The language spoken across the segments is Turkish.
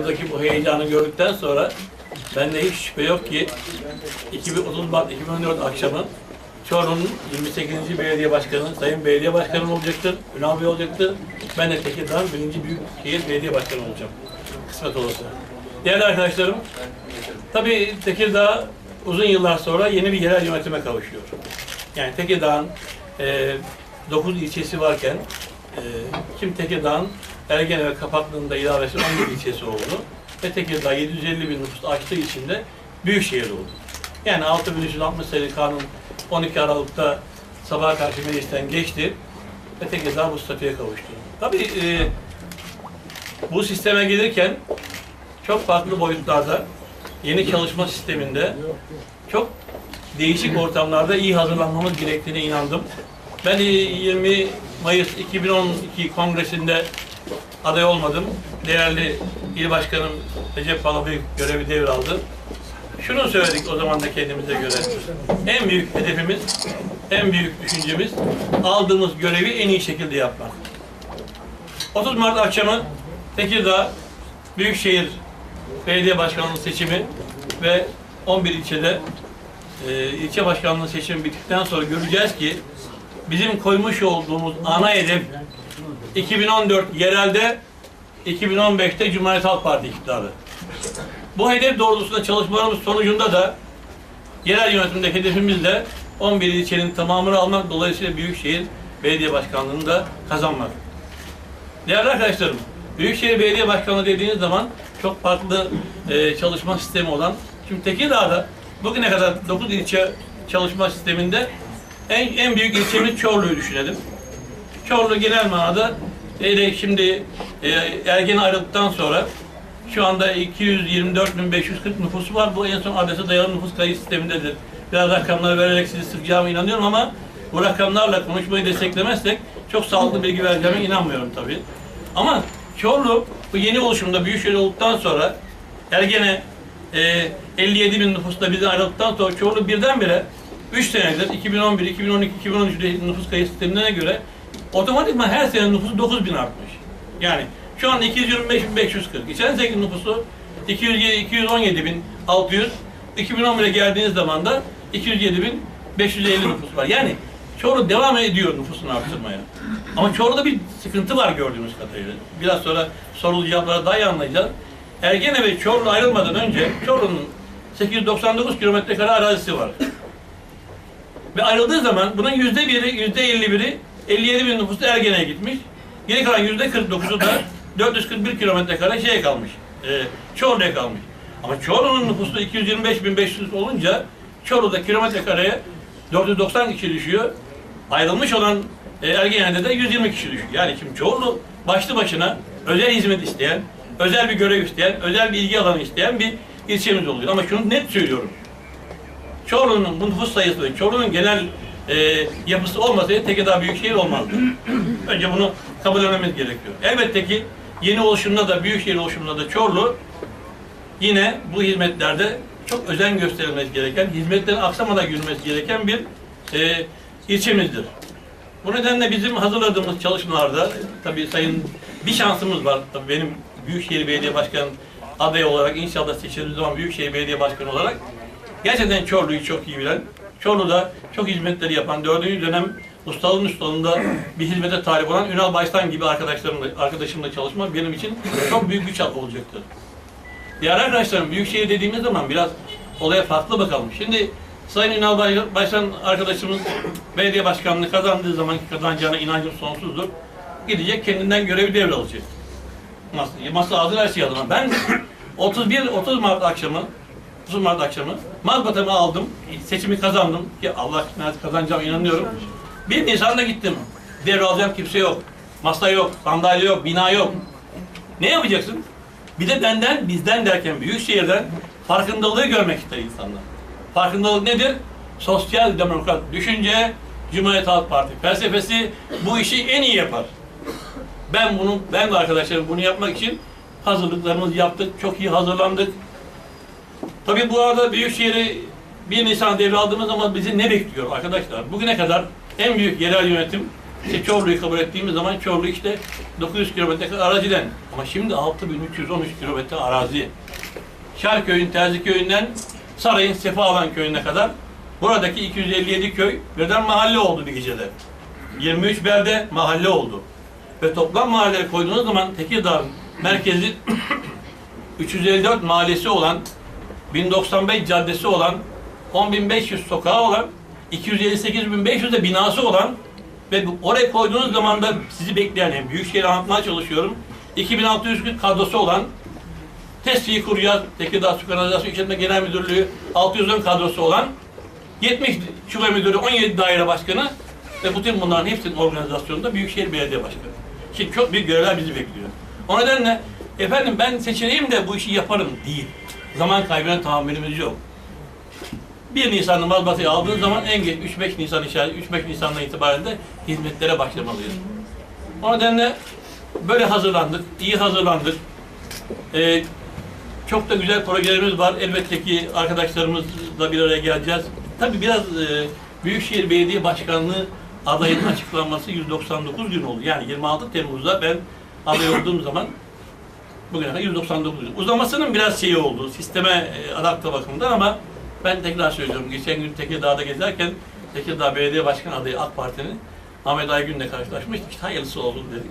buradaki bu heyecanı gördükten sonra bende hiç şüphe yok ki 2030 Mart 2014 akşamı Çorlu'nun 28. Belediye Başkanı, Sayın Belediye Başkanı olacaktır, Ünal Bey olacaktır. Ben de Tekirdağ'ın birinci Büyükşehir Belediye Başkanı olacağım. Kısmet olursa. Değerli arkadaşlarım, tabii Tekirdağ uzun yıllar sonra yeni bir yerel yönetime kavuşuyor. Yani Tekirdağ'ın e, 9 ilçesi varken e, şimdi Tekirdağ'ın Ergene ve Kapaklı'nın da ilavesi 11 ilçesi oldu. Ve Tekirdağ 750 bin nüfus açtığı için de büyük şehir oldu. Yani 6360 sayılı kanun 12 Aralık'ta sabaha karşı meclisten geçti ve Tekirdağ bu statüye kavuştu. Tabii e, bu sisteme gelirken çok farklı boyutlarda yeni çalışma sisteminde çok değişik ortamlarda iyi hazırlanmamız gerektiğine inandım. Ben e, 20 Mayıs 2012 kongresinde aday olmadım. Değerli il başkanım Recep Palabıyık görevi devraldı. Şunu söyledik o zaman da kendimize göre. En büyük hedefimiz, en büyük düşüncemiz aldığımız görevi en iyi şekilde yapmak. 30 Mart akşamı Tekirdağ Büyükşehir Belediye Başkanlığı seçimi ve 11 ilçede e, ilçe başkanlığı seçimi bittikten sonra göreceğiz ki bizim koymuş olduğumuz ana hedef 2014 yerelde 2015'te Cumhuriyet Halk Parti iktidarı. Bu hedef doğrultusunda çalışmalarımız sonucunda da yerel yönetimde hedefimiz de 11 ilçenin tamamını almak dolayısıyla Büyükşehir Belediye Başkanlığı'nı da kazanmak. Değerli arkadaşlarım, Büyükşehir Belediye Başkanlığı dediğiniz zaman çok farklı e, çalışma sistemi olan, şimdi Tekirdağ'da bugüne kadar 9 ilçe çalışma sisteminde en, en büyük ilçemiz Çorlu'yu düşünelim. Çorlu genel manada hele şimdi e, Ergen'e ayrıldıktan sonra şu anda 224.540 nüfusu var. Bu en son adrese dayalı nüfus kayıt sistemindedir. Biraz rakamları vererek sizi sıkacağıma inanıyorum ama bu rakamlarla konuşmayı desteklemezsek çok sağlıklı bilgi vereceğime inanmıyorum tabii. Ama Çorlu bu yeni oluşumda Büyükşehir olduktan sonra Ergene e, 57 bin nüfusla bizden ayrıldıktan sonra Çorlu birdenbire 3 senedir 2011, 2012, 2013 nüfus kayıt sistemlerine göre otomatikman her sene nüfusu 9 bin artmış. Yani şu an 225.540. Geçen seneki nüfusu 217.600. 2011'e geldiğiniz zaman da 207.550 nüfus var. Yani Çorlu devam ediyor nüfusunu arttırmaya. Ama Çorlu'da bir sıkıntı var gördüğümüz kadarıyla. Biraz sonra sorulu cevaplara daha iyi anlayacağız. Ergene ve Çorlu ayrılmadan önce Çorlu'nun 899 kilometre kare arazisi var. Ve ayrıldığı zaman bunun yüzde biri, yüzde 51'i 57 bin nüfusu Ergene'ye gitmiş. Geri kalan yüzde 49'u da 441 kilometre kare şeye kalmış. E, Çorlu'ya kalmış. Ama Çorlu'nun nüfusu 225.500 olunca Çorlu'da kilometre kareye 490 kişi düşüyor. Ayrılmış olan e, Ergene'de de 120 kişi düşüyor. Yani şimdi Çorlu başlı başına özel hizmet isteyen, özel bir görev isteyen, özel bir ilgi alanı isteyen bir ilçemiz oluyor. Ama şunu net söylüyorum. Çorlu'nun bu nüfus sayısı Çorlu'nun genel e, yapısı olmasaydı Tekirdağ Büyükşehir olmazdı. Önce bunu kabullenmemiz gerekiyor. Elbette ki yeni oluşumda da Büyükşehir oluşumunda da Çorlu yine bu hizmetlerde çok özen gösterilmesi gereken, hizmetlerin aksamadan yürümesi gereken bir e, ilçemizdir. Bu nedenle bizim hazırladığımız çalışmalarda tabii sayın bir şansımız var. Tabii benim Büyükşehir Belediye Başkanı adayı olarak inşallah seçildiğim zaman Büyükşehir Belediye Başkanı olarak gerçekten Çorlu'yu çok iyi bilen, Çorlu'da çok hizmetleri yapan, dördüncü dönem ustalığın ustalığında bir hizmete talip olan Ünal Baştan gibi arkadaşlarımla, arkadaşımla çalışmak benim için çok büyük güç olacaktır. Diğer arkadaşlarım Büyükşehir dediğimiz zaman biraz olaya farklı bakalım. Şimdi Sayın Ünal Başkan arkadaşımız belediye başkanlığı kazandığı zaman kazanacağına inancım sonsuzdur. Gidecek kendinden görevi devralacak. Masa, masa hazır her şey hazır. Ama Ben 31 30 Mart akşamı 30 Mart akşamı mazbatamı aldım. Seçimi kazandım. Ki Allah kazanacağım inanıyorum. 1 Nisan'da gittim. Devralacağım kimse yok. Masa yok, sandalye yok, bina yok. Ne yapacaksın? Bir de benden, bizden derken Büyükşehir'den farkındalığı görmek ister insanlar. Farkındalık nedir? Sosyal demokrat düşünce, Cumhuriyet Halk Parti felsefesi bu işi en iyi yapar. Ben bunu, ben ve arkadaşlarım bunu yapmak için hazırlıklarımızı yaptık, çok iyi hazırlandık. Tabii bu arada Büyükşehir'i 1 Nisan devraldığımız zaman bizi ne bekliyor arkadaşlar? Bugüne kadar en büyük yerel yönetim İşte Çorlu'yu kabul ettiğimiz zaman Çorlu işte 900 kilometre kadar araziden. Ama şimdi 6313 kilometre arazi. Şarköy'ün Terziköy'ünden Saray'ın Sefaalan köyüne kadar buradaki 257 köy birden mahalle oldu bir gecede. 23 belde mahalle oldu. Ve toplam mahalleleri koyduğunuz zaman Tekirdağ merkezi 354 mahallesi olan 1095 caddesi olan 10.500 sokağı olan 258.500 de binası olan ve oraya koyduğunuz zaman da sizi bekleyen hem Büyükşehir'i anlatmaya çalışıyorum 2640 kadrosu olan TESİ'yi kuracağız. Tekirdağ Su Kanalizasyon İşletme Genel Müdürlüğü 610 kadrosu olan 70 şube müdürü, 17 daire başkanı ve bütün bunların hepsinin organizasyonunda Büyükşehir Belediye Başkanı. Şimdi çok büyük görevler bizi bekliyor. O nedenle efendim ben seçileyim de bu işi yaparım değil. Zaman kaybına tahammülümüz yok. 1 Nisan'da mazbatayı aldığın zaman en geç 3-5 Nisan işaret, 3-5 Nisan'dan itibaren de hizmetlere başlamalıyız. O nedenle böyle hazırlandık, iyi hazırlandık. Ee, çok da güzel projelerimiz var. Elbette ki arkadaşlarımızla bir araya geleceğiz. Tabii biraz e, Büyükşehir Belediye Başkanlığı adayının açıklanması 199 gün oldu. Yani 26 Temmuz'da ben aday olduğum zaman bugüne kadar 199 gün. Uzamasının biraz şeyi oldu. Sisteme e, adapte bakımından ama ben tekrar söylüyorum. Geçen gün Tekirdağ'da gezerken Tekirdağ Belediye Başkanı adayı AK Parti'nin Ahmet Aygün'le karşılaşmıştık. İşte hayırlısı oldu dedik.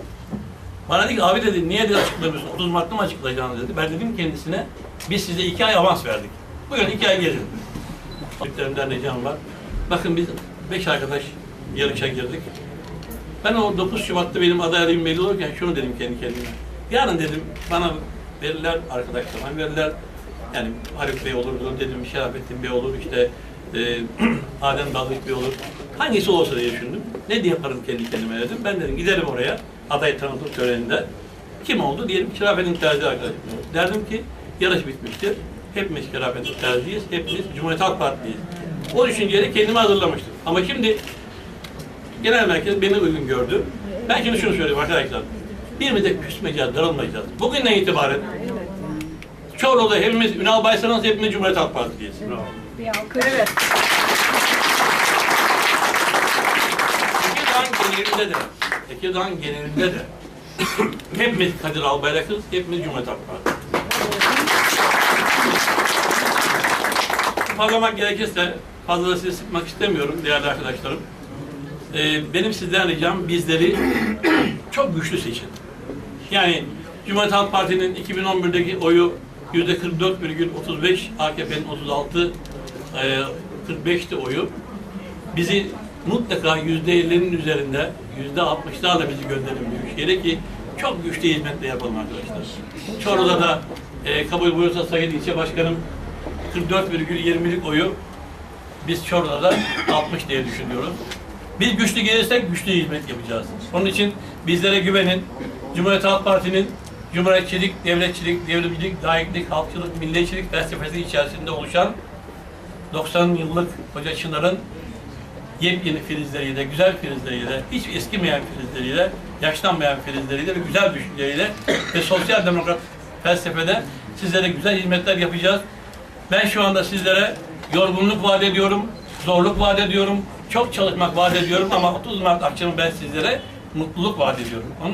Bana dedi ki abi dedi niye dedi açıklamıyorsun? 30 Mart'ta mı açıklayacağını dedi. Ben dedim kendisine biz size iki ay avans verdik. Bugün iki ay gezin. Büyüklerimden ricam var. Bakın biz beş arkadaş yarışa girdik. Ben o 9 Şubat'ta benim aday adayım belli olurken şunu dedim kendi kendime. Yarın dedim bana verirler arkadaşlarıma verirler. Yani Haluk Bey olur dedim, Şerafettin Bey olur, işte e, Adem Dalgıç Bey olur. Hangisi olursa diye düşündüm. Ne diye yaparım kendi kendime dedim. Ben dedim giderim oraya aday tanıtım töreninde. Kim oldu? Diyelim Şerafettin Terzi arkadaşım. Derdim ki yarış bitmiştir. Hepimiz Şerafettin Terzi'yiz. Hepimiz Cumhuriyet Halk Partiliyiz. O düşünceyle kendimi hazırlamıştım. Ama şimdi genel merkez beni uygun gördü. Ben şimdi şunu söyleyeyim arkadaşlar. Birbirimize küsmeyeceğiz, darılmayacağız. Bugünden itibaren Çorlu'da hepimiz Ünal Baysan'ız, hepimiz Cumhuriyet Halk Partiliyiz. Evet. Tekirdağ'ın genelinde de, Tekirdağ'ın genelinde de hepimiz Kadir Albayrak'ız, hepimiz Cumhuriyet Halk Partisi. Parlamak gerekirse fazla da sizi sıkmak istemiyorum değerli arkadaşlarım. Ee, benim sizden ricam bizleri çok güçlü seçin. Yani Cumhuriyet Halk Parti'nin 2011'deki oyu yüzde 44,35, AKP'nin 36, e, 45'ti oyu. Bizi mutlaka yüzde 50'nin üzerinde, yüzde 60'larla bizi gönderin Büyükşehir'e ki çok güçlü hizmetle yapalım arkadaşlar. Çorlu'da da e, kabul buyursa Sayın İlçe Başkanım 44,20'lik oyu biz Çorlu'da da 60 diye düşünüyoruz. Biz güçlü gelirsek güçlü hizmet yapacağız. Onun için bizlere güvenin. Cumhuriyet Halk Parti'nin cumhuriyetçilik, devletçilik, devrimcilik, layıklık, halkçılık, milliyetçilik felsefesi içerisinde oluşan 90 yıllık Hoca Çınar'ın yepyeni filizleriyle, güzel filizleriyle, hiç eskimeyen filizleriyle, yaşlanmayan filizleriyle ve güzel düşünceleriyle ve sosyal demokrat felsefede sizlere güzel hizmetler yapacağız. Ben şu anda sizlere yorgunluk vaat ediyorum, zorluk vaat ediyorum, çok çalışmak vaat ediyorum ama 30 Mart akşamı ben sizlere mutluluk vaat ediyorum. Onun